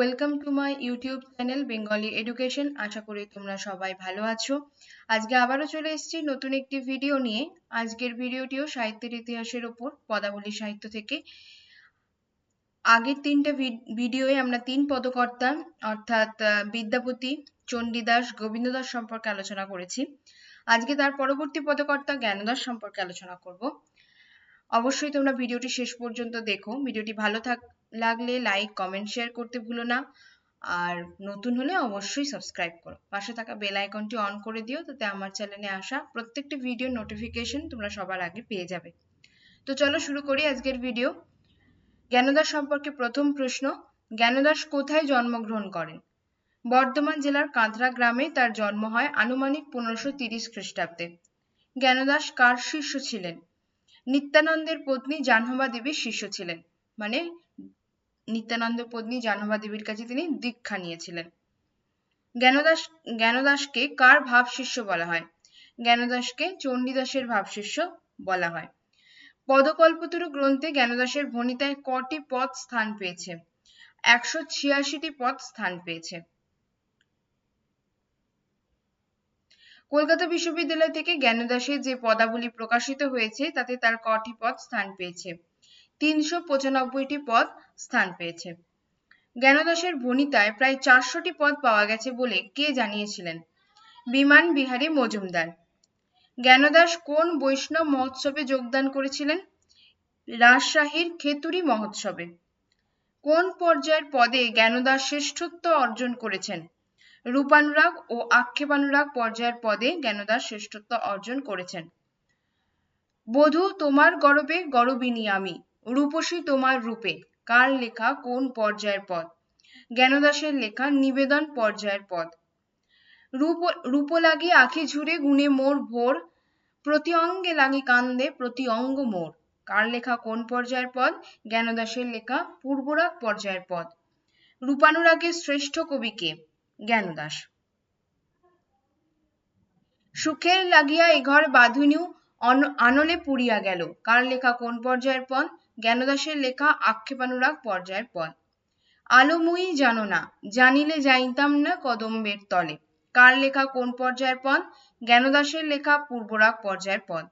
Welcome to my YouTube channel Bengali education আশা করি তোমরা সবাই ভালো আছো। আজকে আবারও চলে এসেছি নতুন একটি ভিডিও নিয়ে। আজকের ভিডিওটিও সাহিত্যের ইতিহাসের ওপর, পদাবলী সাহিত্য থেকে। আগের তিনটে ভিডিওয়ে আমরা তিন পদকর্তা, অর্থাৎ বিদ্যাপতি, চণ্ডীদাস, গোবিন্দদাস সম্পর্কে আলোচনা করেছি। আজকে তার পরবর্তী পদকর্তা জ্ঞানদাস সম্পর্কে আলোচনা করব। অবশ্যই তোমরা ভিডিওটি শেষ পর্যন্ত দেখো। ভিডিওটি ভালো থাক লাগলে লাইক কমেন্ট শেয়ার করতে ভুলো না। আর নতুন হলে অবশ্যই সাবস্ক্রাইব করো। পাশে থাকা বেল আইকনটি অন করে দিও, তাতে আমার চ্যানেলে আসা প্রত্যেকটি ভিডিওর নোটিফিকেশন তোমরা সবার আগে পেয়ে যাবে। তো চলো শুরু করি আজকের ভিডিও জ্ঞানদাস সম্পর্কে প্রথম প্রশ্ন, জ্ঞানদাস কোথায় জন্মগ্রহণ করেন? বর্ধমান জেলার কাঁথরা গ্রামে তার জন্ম হয় আনুমানিক পনেরোশো তিরিশ খ্রিস্টাব্দে। জ্ঞানদাস কার শিষ্য ছিলেন? নিত্যানন্দের পত্নী জাহ্নবা দেবীর শিষ্য ছিলেন। মানে নিত্যানন্দ পত্নী জাহ্নবা দেবীর কাছে তিনি দীক্ষা নিয়েছিলেন। জ্ঞানদাস, জ্ঞানদাসকে কার ভাব শিষ্য বলা হয়? জ্ঞানদাসকে চণ্ডীদাসের ভাব শিষ্য বলা হয়। পদকল্পতরু গ্রন্থে জ্ঞানদাসের ভণিতায় কটি পদ স্থান পেয়েছে? একশো ছিয়াশিটি পদ স্থান পেয়েছে। কলকাতা বিশ্ববিদ্যালয় থেকে জ্ঞানদাসের যে পদাবলী প্রকাশিত হয়েছে, তাতে তার কটি পদ স্থান পেয়েছে। তিনশো পঁচানব্বইটি পদ স্থান পেয়েছে। জ্ঞানদাসের ভণিতায় প্রায় চারশোটি পদ পাওয়া গেছে বলে কে জানিয়েছিলেন? বিমান বিহারী মজুমদার। জ্ঞানদাস কোন বৈষ্ণব মহোৎসবে যোগদান করেছিলেন? রাজশাহীর খেতুরি মহোৎসবে। কোন পর্যায়ের পদে জ্ঞানদাস শ্রেষ্ঠত্ব অর্জন করেছেন? রূপানুরাগ ও আক্ষেপানুরাগ পর্যায়ের পদে জ্ঞানদাস শ্রেষ্ঠত্ব অর্জন করেছেন। বধূ তোমার গরবে গরবিনী আমি। রূপসী তোমার রূপে, কার লেখা কোন পর্যায়ের পদ জ্ঞানদাসের লেখা নিবেদন পর্যায়ের পদ রূপ রূপ লাগি আখি ঝুড়ে গুণে মোর ভোর প্রতি অঙ্গে লাগি কান্দে প্রতি অঙ্গ মোর। কার লেখা কোন পর্যায়ের পদ জ্ঞানদাসের লেখা পূর্বরাগ পর্যায়ের পদ রূপানুরাগের শ্রেষ্ঠ কবিকে? জ্ঞানদাস। সুখের লাগিয়া এঘর বাঁধুনিউ আনলে পুড়িয়া গেল। কার লেখা কোন পর্যায়ের পদ জ্ঞানদাসের লেখা আক্ষেপানুরাগ পর্যায়ের পদ। আলোময়ী জানো না, জানিলে যাইতাম না কদম্বের তলে। কার লেখা কোন পর্যায়ের পদ? জ্ঞানদাসের লেখা পূর্বরাগ পর্যায়ের পদ।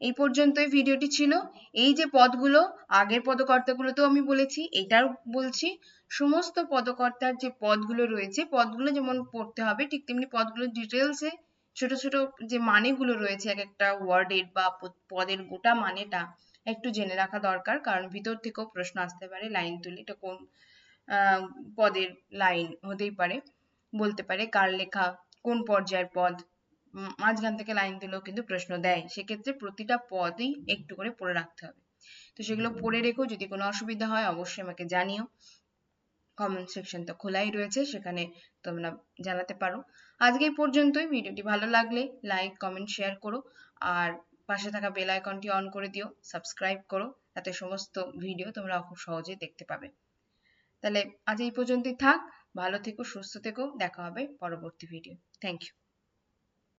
এই পর্যন্তই ভিডিওটি ছিল। এই যে পদগুলো, আগের পদকর্তাগুলো তো আমি বলেছি, এটাও বলছি। সমস্ত পদকর্তার যে পদগুলো রয়েছে, পদগুলো যেমন পড়তে হবে, ঠিক তেমনি পদগুলো ডিটেলসে ছোট ছোট যে মানেগুলো রয়েছে, এক একটা ওয়ার্ডের বা পদের গোটা মানেটা একটু জেনে রাখা দরকার, কারণ ভিতর থেকেও প্রশ্ন আসতে পারে লাইন তুলে এটা কোন পদের লাইন হতেই পারে, বলতে পারে কার লেখা, কোন পর্যায়ের পদ মাঝখান থেকে লাইন দিলেও কিন্তু প্রশ্ন দেয়। সেক্ষেত্রে প্রতিটা পদই একটু করে পড়ে রাখতে হবে। তো সেগুলো পড়ে রেখো, যদি কোনো অসুবিধা হয় অবশ্যই আমাকে জানিও। কমেন্ট সেকশন তো খোলাই রয়েছে, সেখানে তোমরা জানাতে পারো। আজকে এই পর্যন্তই, ভিডিওটি ভালো লাগলে লাইক কমেন্ট শেয়ার করো। আর পাশে থাকা বেল আইকনটি অন করে দিও সাবস্ক্রাইব করো, তাতে সমস্ত ভিডিও তোমরা খুব সহজে দেখতে পাবে। তাহলে আজ এই পর্যন্তই থাক, ভালো থেকো, সুস্থ থেকো, দেখা হবে পরবর্তী ভিডিও থ্যাংক ইউ